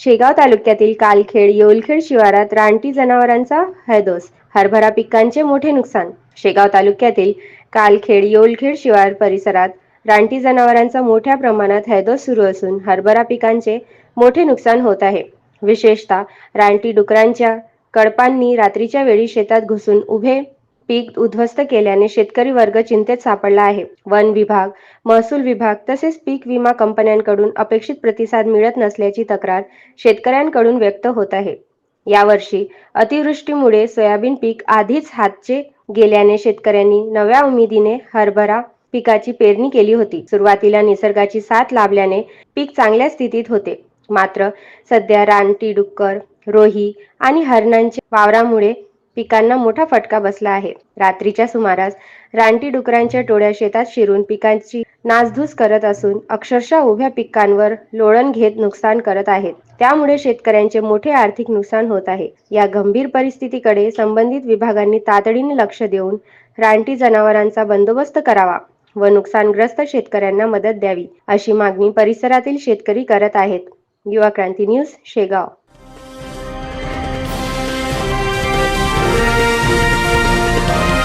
शेगाव तालुक्यातील कालखेड येऊलखेड शिवारात रानटी जनावरांचा हैदोस हरभरा पिकांचे मोठे नुकसान. शेगाव तालुक्यातील कालखेड येऊलखेड शिवार परिसरात रानटी जनावरांचा मोठ्या प्रमाणात हैदोस सुरू असून हरभरा पिकांचे मोठे नुकसान होत आहे. विशेषतः रानटी डुकरांच्या कळपांनी रात्रीच्या वेळी शेतात घुसून उभे पीक उद्ध्वस्त केल्याने शेतकरी वर्ग चिंतेत सापडला आहे. वन विभाग महसूल विभाग तसेच पीक विमा कंपन्यांकडून अपेक्षित प्रतिसाद मिळत नसल्याची तक्रार शेतकऱ्यांकडून व्यक्त होत आहे. यावर्षी अतिवृष्टीमुळे सोयाबीन पीक आधीच हातचे गेल्याने शेतकऱ्यांनी नव्या उमेदीने हरभरा पिकाची पेरणी केली होती. सुरुवातीला निसर्गाची साथ लाभल्याने पीक चांगल्या स्थितीत होते. मात्र सध्या रानटी डुक्कर रोही आणि हरणांच्या वावरामुळे पिकांना मोठा फटका बसला आहे. रात्रीच्या सुमारास रानटी डुकरांच्या टोळ्या शेतात शिरून पिकांची नासधूस करत असून अक्षरशः उभ्या पिकांवर लोळण घेत नुकसान करत आहेत त्यामुळे शेतकऱ्यांचे मोठे आर्थिक नुकसान होत आहे. या गंभीर परिस्थितीकडे संबंधित विभागांनी तातडीने लक्ष देऊन रानटी जनावरांचा बंदोबस्त करावा व नुकसानग्रस्त शेतकऱ्यांना मदत द्यावी अशी मागणी परिसरातील शेतकरी करत आहेत. युवा क्रांती न्यूज शेगाव.